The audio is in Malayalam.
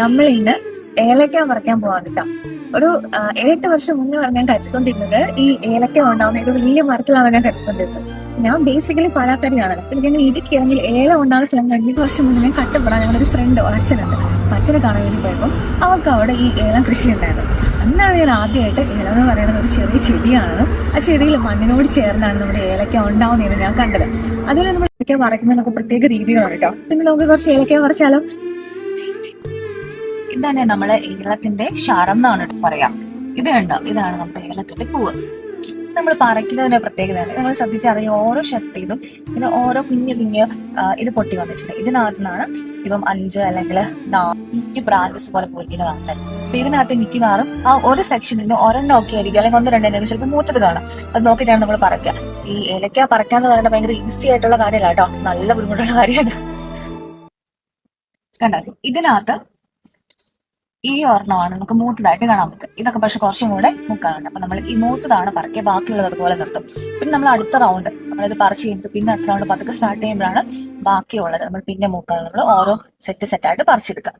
നമ്മൾ ഇന്ന് ഏലക്ക പറിക്കാൻ പോകാൻ ഒരു ഏഴെട്ട് വർഷം മുന്നേ ഞാൻ കരുതിക്കൊണ്ടിരുന്നത് ഈ ഏലക്ക ഉണ്ടാവുന്ന ഒരു വലിയ മരത്തിലാണ് ഞാൻ കരുതിക്കൊണ്ടിരുന്നത്. ഞാൻ ബേസിക്കലി പാലാക്കാരിയാണ് പിന്നെ ഞാൻ ഇടുക്കി ആണെങ്കിൽ ഏല ഉണ്ടാകുന്ന സ്ഥലം കഴിഞ്ഞ വർഷം മുന്നേ ഞാൻ കട്ടപ്പെടാൻ ഞങ്ങളുടെ ഒരു ഫ്രണ്ട് അച്ഛനുണ്ട്. അച്ഛനെ കാണാൻ വേണ്ടി പോയപ്പോൾ അവർക്ക് അവിടെ ഈ ഏലം കൃഷി ഉണ്ടായിരുന്നു. അന്നാണ് ഞാൻ ആദ്യമായിട്ട് ഏലം എന്ന് പറയുന്നത് ഒരു ചെറിയ ചെടിയാണ്. ആ ചെടിയിൽ മണ്ണിനോട് ചേർന്നാണ് നമ്മുടെ ഏലക്ക ഉണ്ടാവുന്നതെന്ന് ഞാൻ കണ്ടത്. അതുപോലെ നമ്മൾ ഏലക്ക പറിക്കുന്നതിനൊക്കെ പ്രത്യേക രീതികളാണ് കേട്ടോ. പിന്നെ നമുക്ക് കുറച്ച് ഏലക്ക പറിച്ചാലോ ഇതാണ് നമ്മളെ ഏലത്തിന്റെ ശരം എന്നാണ് പറയാം. ഇത് കണ്ടോ? ഇതാണ് നമ്മുടെ ഏലത്തിന്റെ പൂവ്. നമ്മൾ പറിക്കുന്നതിന്റെ പ്രത്യേകതയാണ്. നമ്മൾ ശ്രദ്ധിച്ചറിയാം ഓരോ ഷർട്ടിലും ഇങ്ങനെ ഓരോ കുഞ്ഞു കുഞ്ഞ് ഇത് പൊട്ടി വന്നിട്ടുണ്ട്. ഇതിനകത്തു നിന്നാണ് ഇപ്പം അഞ്ച് അല്ലെങ്കിൽ നാല് ബ്രാഞ്ചസ് പോലെ പോയിരിക്കുന്നതാണ് അപ്പൊ ഇതിനകത്ത് മിക്കവാറും ആ ഒരു സെക്ഷനിൽ നിന്ന് ഒരെണ്ണം ഒക്കെ ആയിരിക്കും. അല്ലെങ്കിൽ ഒന്ന് രണ്ടെണ്ണം ചിലപ്പോൾ മൂത്തത് കാണാം. അത് നോക്കിയിട്ടാണ് നമ്മൾ പറക്കുക. ഈ ഏലക്ക പറിക്കാന്ന് പറയുന്നത് ഭയങ്കര ഈസി ആയിട്ടുള്ള കാര്യമല്ല കേട്ടോ. നല്ല ബുദ്ധിമുട്ടുള്ള കാര്യമാണ്. കണ്ടോ? ഇതിനകത്ത് ഈ ഒരെണ്ണമാണ് നമുക്ക് മൂത്തതായിട്ട് കാണാൻ പറ്റും. ഇതൊക്കെ പക്ഷെ കുറച്ചും കൂടെ മുക്കാറുണ്ട് അപ്പൊ നമ്മൾ ഈ മൂത്തതാണ് പറക്കുക ബാക്കിയുള്ളത് അതുപോലെ നിർത്തും. പിന്നെ നമ്മൾ അടുത്ത റൗണ്ട് നമ്മളിത് പറിച്ച് കഴിഞ്ഞിട്ട് പിന്നെ അടുത്ത റൗണ്ട് പതുക്കെ സ്റ്റാർട്ട് ചെയ്യുമ്പോഴാണ് ബാക്കിയുള്ളത്. നമ്മൾ പിന്നെ മൂക്കാതെ നമ്മൾ ഓരോ സെറ്റ് സെറ്റായിട്ട് പറിച്ചെടുക്കുക.